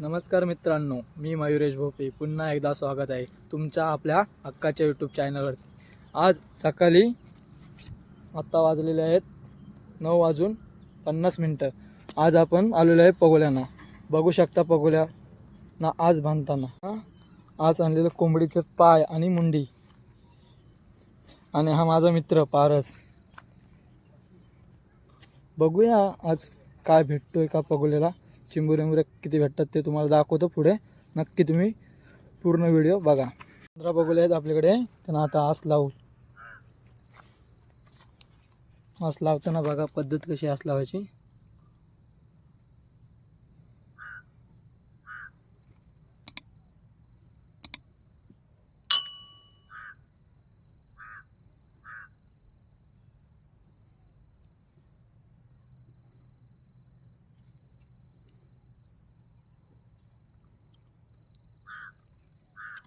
नमस्कार मित्रांनो मी मयुरेश भोपे. पुन्हा एकदा स्वागत आहे तुमच्या आपल्या हक्काच्या यूट्यूब चॅनलवरती आज सकाळी आत्ता वाजलेले आहेत नऊ वाजून पन्नास मिनटं. आज आपण आलेलो आहे पगोल्यांना. बघू शकता पगोल्या ना आज बांधताना. हा? आज आणलेलं कोंबडीचे पाय आणि मुंडी. आणि हा माझा मित्र पारस. बघूया आज काय भेटतोय का पगोल्याला. चिंबुरे किती भेटतात ते तुम्हाला दाखवतो पुढे. नक्की तुम्ही पूर्ण व्हिडिओ बघा. पंधरा बघूले आहेत आपल्याकडे. त्यांना आता आस लावू. आस लावताना बघा पद्धत कशी आस लावायची.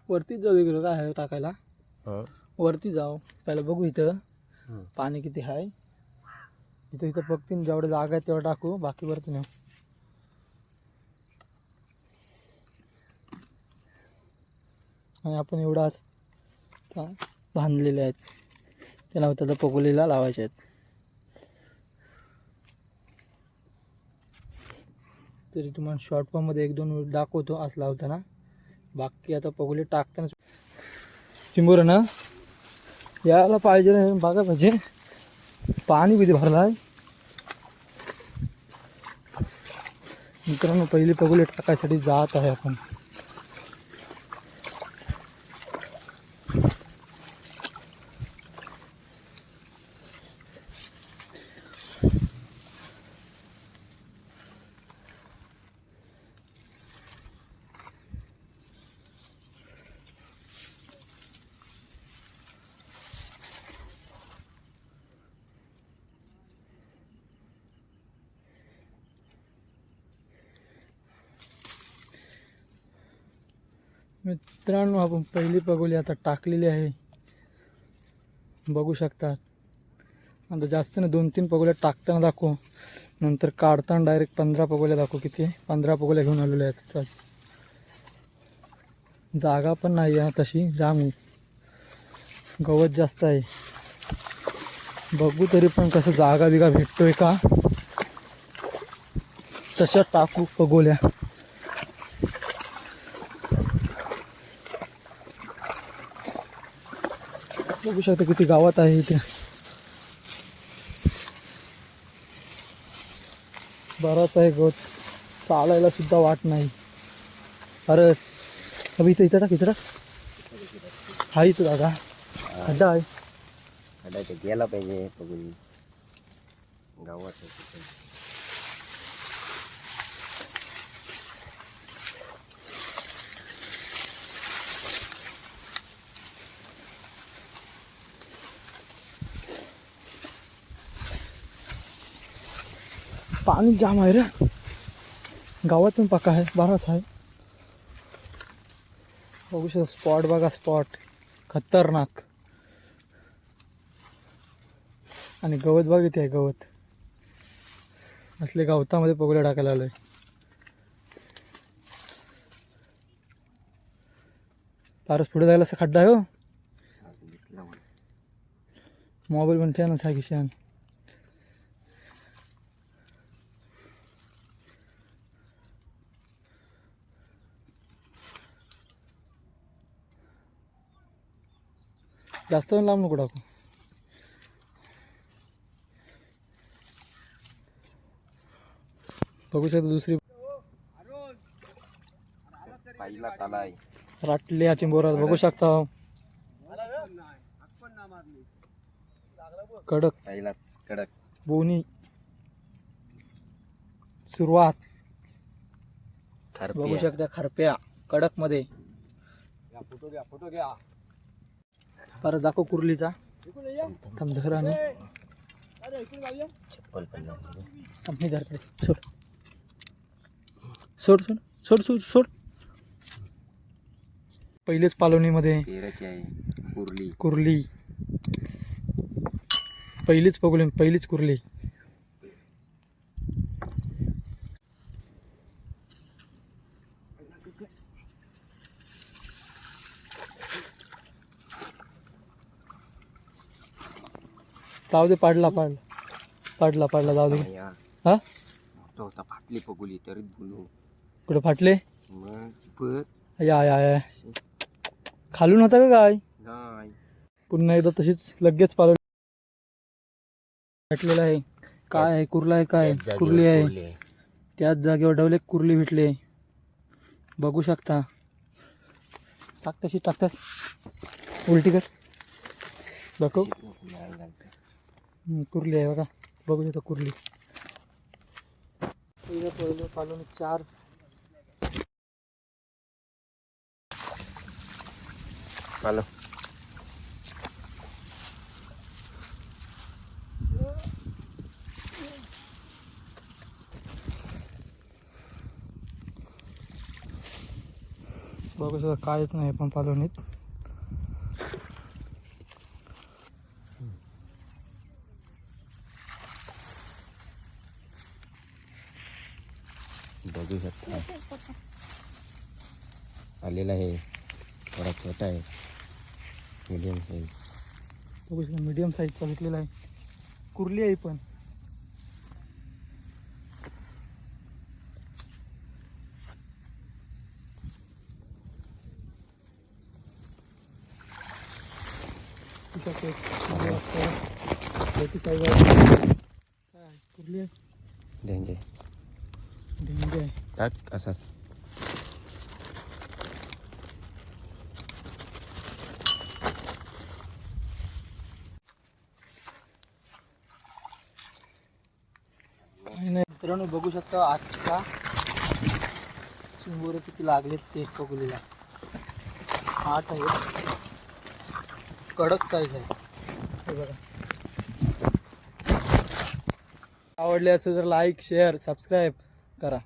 वरतीच जाऊ इकडं काय आहे टाकायला वरती जाऊ. पहिला बघू इथं. पाणी किती आहे. इथं इथं बघतील जेवढं जागा आहे तेवढं टाकू. बाकी वरती नेऊ. आणि आपण एवढाच बांधलेले आहेत. त्याला त्याचा पकोलीला लावायचे आहेत. तरी तुम्हाला शॉर्ट फॉर्ममध्ये एक दोन वेळ दाखवतो असं लावताना. बाकी आता पगोली टाकताना चिंबूर ना यायला पाहिजे बघा पाहिजे पाणी किती भरलं आहे मित्रांनो पहिली पगोली टाकायसाठी जात आहे आपण. मित्रांनो आपण पहिली पगोली आता टाकलेली आहे. बघू शकतात आता जास्त ना दोन तीन पगोल्या टाकताना दाखवू. नंतर काढताना डायरेक्ट पंधरा पगोल्या दाखवू किती. पंधरा पगोल्या घेऊन आलेल्या आहेत आज जागा पण नाही आहे तशी. जाम गवत जास्त आहे. बघू तरी पण कसं जागा बिगा भेटतोय का. तशा टाकू पगोल्या बघू शकता किती गावात आहे इथे. बराच आहे गवत. चालायला सुद्धा वाट नाही. अरे अभि इथं इथं टाक इथं टाक. हा इथं दादा. खड्डा आहे. खड्डा इथे गेला पाहिजे बघून. गावात पाणी जाम आहे रे. गावात पण पक्का आहे बराच आहे. बघू शकतो स्पॉट बघा स्पॉट खतरनाक. आणि गवत बघ इथे आहे गवत. असले गवतामध्ये पगड्या टाकायला आलोय. फारच पुढे जायला असं खड्डा आहे हो. मोबाईल पण ठेवा ना त्या जास्त पण लांब नको टाकू. बघू शकतो दुसरी राटली या चिंबोरात बघू शकता. कडक. पहिलाच कडक. बोनी. सुरुवात. बघू. शकता खरप्या. कडकमध्ये परत दाखव कुर्लीचा. धराने चप्पल पण नाही. धरते. सोड. सोड सोड सोड सोड सोड. पहिलेच आहे कुर्ली. कुर्ली. पहिलीच पगुली पहिलीच कुर्ली. जाऊ दे पाडला पाडला. पाडला पाडला जाऊ दे. या हा? मोठा होता फाटली पगुली तरीच बोलू. कुठे फाटले? मग या या या खालून होता का काय नाही. पुन्हा एकदा तशीच लगेच पालवली भेटलेलं आहे. काय आहे? कुर्ला आहे काय? त्याच जागेवर कुर्ली आहे. कुर्ली. त्याच जागेवर डवले कुर्ली भेटले. बघू शकता. टाक तशी टाकतास उलटी कर. दाखव. नाही घालते. कुर्ली आहे बघा. बघू शकता कुर्ली. पहिलं चार. हॅलो बघू शकता काहीच नाही पण पालवणीत. बघू शकता. आलेला आहे. थोडा छोटा आहे. मीडियम साईज बघू शकता मीडियम साईजचा भेटलेला आहे. कुर्ली आहे पण. कुर्ली आहे. डेंजे ढेंगे आहे. टाक असाच मित्रांनो बघू शकता आजचा चिंबोरे किती लागलेत ते कबुलीला आठ आहे कडक साईज आहे. हे बघा. आवडले असेल तर लाईक शेअर सबस्क्राईब करा.